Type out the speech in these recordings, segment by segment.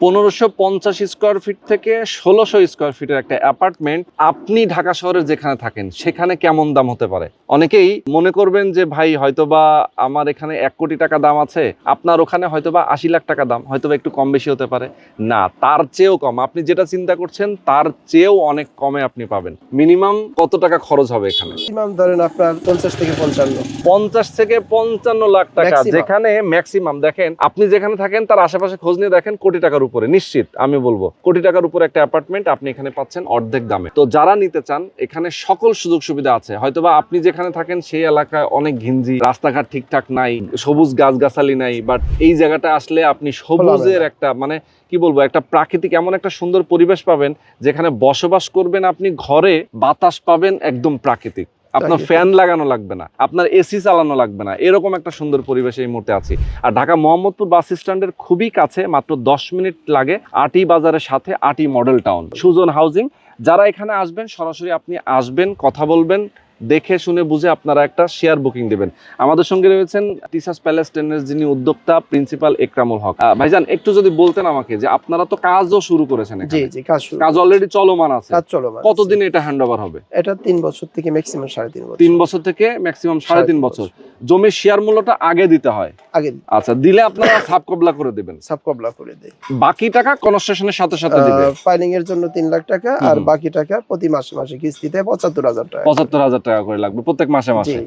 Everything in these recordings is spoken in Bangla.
পনেরোশো পঞ্চাশ স্কোয়ার ফিট থেকে ষোলোশো স্কোয়ার ফিটের একটা অ্যাপার্টমেন্ট আপনি ঢাকা শহরে যেখানে থাকেন সেখানে কেমন দাম হতে পারে? অনেকেই মনে করবেন যে ভাই হয়তোবা আমার এখানে এক কোটি টাকা দাম আছে আপনার ওখানে হয়তোবা আশি লাখ টাকা দাম হয়তোবা একটু কম বেশি হতে পারে। না তার চেয়েও কম। আপনি যেটা চিন্তা করছেন তার চেয়েও অনেক কমে আপনি পাবেন। মিনিমাম কত টাকা খরচ হবে এখানে? ম্যাক্সিমাম ধরেন আপনার পঞ্চাশ থেকে পঞ্চান্ন। পঞ্চাশ থেকে পঞ্চান্ন লাখ টাকা যেখানে ম্যাক্সিমাম দেখেন আপনি যেখানে থাকেন তার আশেপাশে খোঁজ নিয়ে দেখেন কোটি টাকার উপরে নিশ্চিত আমি বলব। কোটি টাকার উপরে একটা অ্যাপার্টমেন্ট আপনি এখানে পাচ্ছেন অর্ধেক দামে। তো যারা নিতে চান এখানে সকল সুযোগ সুবিধা আছে। হয়তোবা আপনি যেখানে থাকেন সেই এলাকায় অনেক ঘিঞ্জি রাস্তাঘাট ঠিকঠাক নাই সবুজ গাছগাছালি নাই বাট এই জায়গাটা আসলে আপনি সবুজের একটা মানে কি বলব একটা প্রাকৃতিক এমন একটা সুন্দর পরিবেশ পাবেন যেখানে বসবাস করবেন আপনি ঘরে বাতাস পাবেন একদম প্রাকৃতিক। আপনার ফ্যান লাগানো লাগবে না আপনার এসি চালানো লাগবে না এরকম একটা সুন্দর পরিবেশ এই মুহূর্তে আছি। আর ঢাকা মোহাম্মদপুর বাস স্ট্যান্ডের খুবই কাছে মাত্র দশ মিনিট লাগে আটি বাজারের সাথে আটি মডেল টাউন সুজন হাউজিং। যারা এখানে আসবেন সরাসরি আপনি আসবেন কথা বলবেন দেখে শুনে বুঝে আপনারা একটা শেয়ার বুকিং দেবেন। আমাদের সঙ্গে রয়েছেন টিসাস প্যালেস টেনের যিনি উদ্যোক্তা প্রিন্সিপাল একরামুল হক। ভাইজান একটু যদি বলতেন আমাকে যে আপনারা তো কাজও শুরু করেছেন জি জি কাজ শুরু কাজ অলরেডি চলমান আছে। কাজ কতদিন এটা হ্যান্ড ওভার হবে? এটা তিন বছর থেকে ম্যাক্সিমাম সাড়ে তিন বছর। তিন বছর থেকে ম্যাক্সিমাম সাড়ে তিন বছর। জমির শেয়ার মূল্যটা আগে দিতে হয়। আগে আচ্ছা দিলে আপনারা সাব কবলা করে দেবেন। সাব কবলা করে দেয় বাকি টাকা কনস্ট্রাকশনের সাথে সাথে দিবে ফাইলিং এর জন্য তিন লাখ টাকা আর বাকি টাকা প্রতি মাসে মাসে কিস্তিতে পঁচাত্তর হাজার টাকা। পঁচাত্তর হাজার টাকা করে লাগবে প্রত্যেক মাসে মাসে।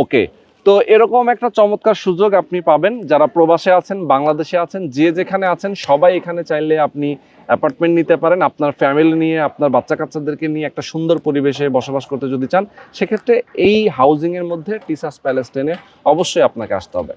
ওকে তো এরকম একটা চমৎকার সুযোগ আপনি পাবেন। যারা প্রবাসে আছেন বাংলাদেশে আছেন যে যেখানে আছেন সবাই এখানে চাইলে আপনি অ্যাপার্টমেন্ট নিতে পারেন। আপনার ফ্যামিলি নিয়ে আপনার বাচ্চা কাচ্চাদেরকে নিয়ে একটা সুন্দর পরিবেশে বসবাস করতে যদি চান সেক্ষেত্রে এই হাউজিং এর মধ্যে টিসাস প্যালেস টেনে অবশ্যই আপনাকে আসতে হবে।